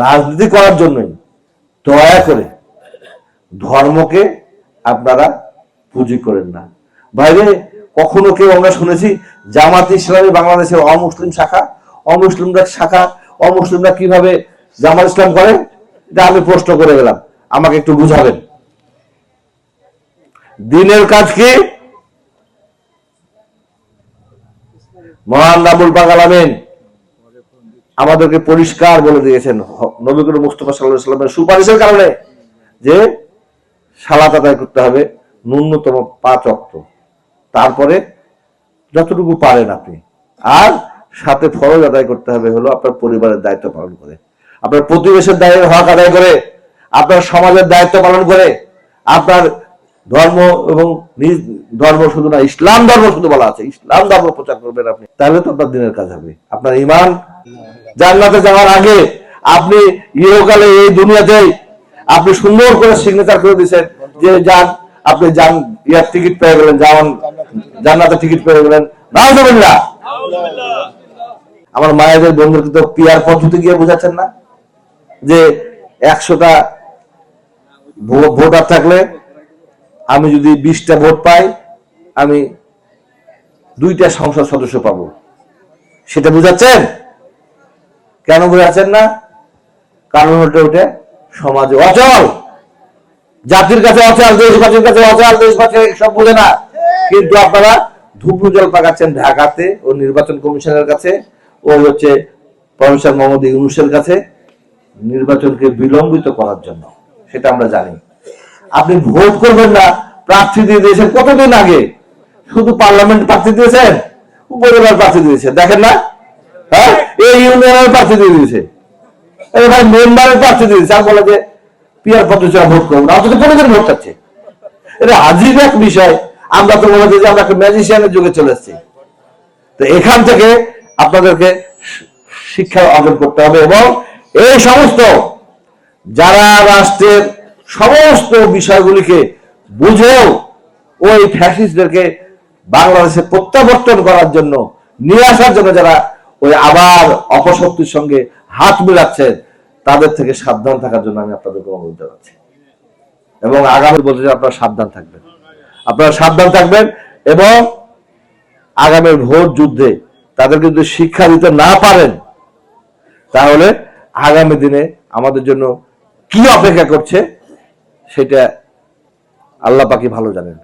রাজনীতি করার জন্যই। দয়া করে ধর্মকে আপনারা পুঁজি করেন না। বাইরে কখনো কেউ আমরা শুনেছি জামাত ইসলামী বাংলাদেশের অমুসলিম শাখা, অমুসলিমরা শাখা, অমুসলিমরা কীভাবে জামাত ইসলাম করে? এটা আমি প্রশ্ন করে গেলাম। আমাকে একটু বুঝাবেন। দিনের কাজ কি? মহান রাবুল পাগালামেন আমাদেরকে পরিষ্কার বলে দিয়েছেন হ- নবী করিম মুস্তফা সাল্লাহ সাল্লামের সুপারিশের কারণে যে সালাত আদায় করতে হবে ন্যূনতম পাঁচ অক্ত তারপরে যতটুকু পারেন আপনি। আর সাথে ফরজ আদায় করতে হবে হলো আপনার পরিবারের দায়িত্ব পালন করে। আপনার প্রতিবেশের দায়ের হক আদায় করে। আপনার সমাজের দায়িত্ব পালন করে। আপনার ধর্ম এবং নিজ ধর্ম শুধু না, ইসলাম ধর্ম শুধু বলা আছে। ইসলাম ধর্ম প্রচার করবেন আপনি। তাহলে তো আপনার দিনের কাজ হবে। আপনার ইমান জান্নাতে যাওয়ার আগে আপনি ইহকালে এই দুনিয়াতে আপনি সুন্দর করে সিগনেচার করে দিয়েছেন যে যান, আপনি যান, ইয়ার টিকিট পেয়ে গেলেন, যাওয়ান জান্নাতে টিকিট পেয়ে গেলেন। নাউজুবিল্লাহ। আমার মায়েদের বন্ধুকে তো পিয়ার পদ্ধতি গিয়ে বোঝাচ্ছেন না যে একশোটা ভোটার থাকলে আমি যদি বিশটা ভোট পাই, আমি দুইটা সংসদ সদস্য পাবো। সেটা বুঝাচ্ছেন? কেন বোঝাচ্ছেন না? কারণ হতে ওঠে সমাজে অচল। জাতির কাছে অচল, দেশবাসীর কাছে অচল, দেশবাসী সব বোঝে না। কিন্তু আপনারা ধুপু জল পাকাচ্ছেন ঢাকাতে ও নির্বাচন কমিশনের কাছে ও হচ্ছে প্রফেসর মোহাম্মদ ইউনুসের কাছে নির্বাচনকে বিলম্বিত করার জন্য। সেটা আমরা জানি। আপনি ভোট করবেন না, প্রার্থী দিয়ে দিয়েছেন কতদিন আগে? শুধু পার্লামেন্ট প্রার্থী দিয়েছেন? উপজেলার প্রার্থী দিয়েছেন। দেখেন না? হ্যাঁ? এই ইউনিয়নের প্রার্থী দিয়ে দিয়েছে। এই ভাই মেম্বারের প্রার্থী দিয়ে দিয়েছে। আর বলে যে, পিয়ার ভোট করব অথচ পনেরো ভোট চাচ্ছে এটা আজীব এক বিষয়। আমরা তো যে আমরা ম্যাজিশিয়ানের যুগে চলে এসেছি। তো এখান থেকে আপনাদেরকে শিক্ষা অর্জন করতে হবে এবং এই সমস্ত যারা রাষ্ট্রের সমস্ত বিষয়গুলিকে বুঝেও ওই ফ্যাসিস্টদেরকে বাংলাদেশে প্রত্যাবর্তন করার জন্য নিয়ে আসার জন্য যারা ওই আবার অপশক্তির সঙ্গে হাত মিলাচ্ছেন, তাদের থেকে সাবধান থাকার জন্য আমি আপনাদেরকে অনুরোধ জানাচ্ছি। এবং আগামী বলতে আপনারা সাবধান থাকবেন। আপনারা সাবধান থাকবেন এবং আগামীর ভোট যুদ্ধে তাদেরকে যদি শিক্ষা দিতে না পারেন, তাহলে আগামী দিনে আমাদের জন্য কি অপেক্ষা করছে, সেটা আল্লাহ পাকি ভালো জানেন।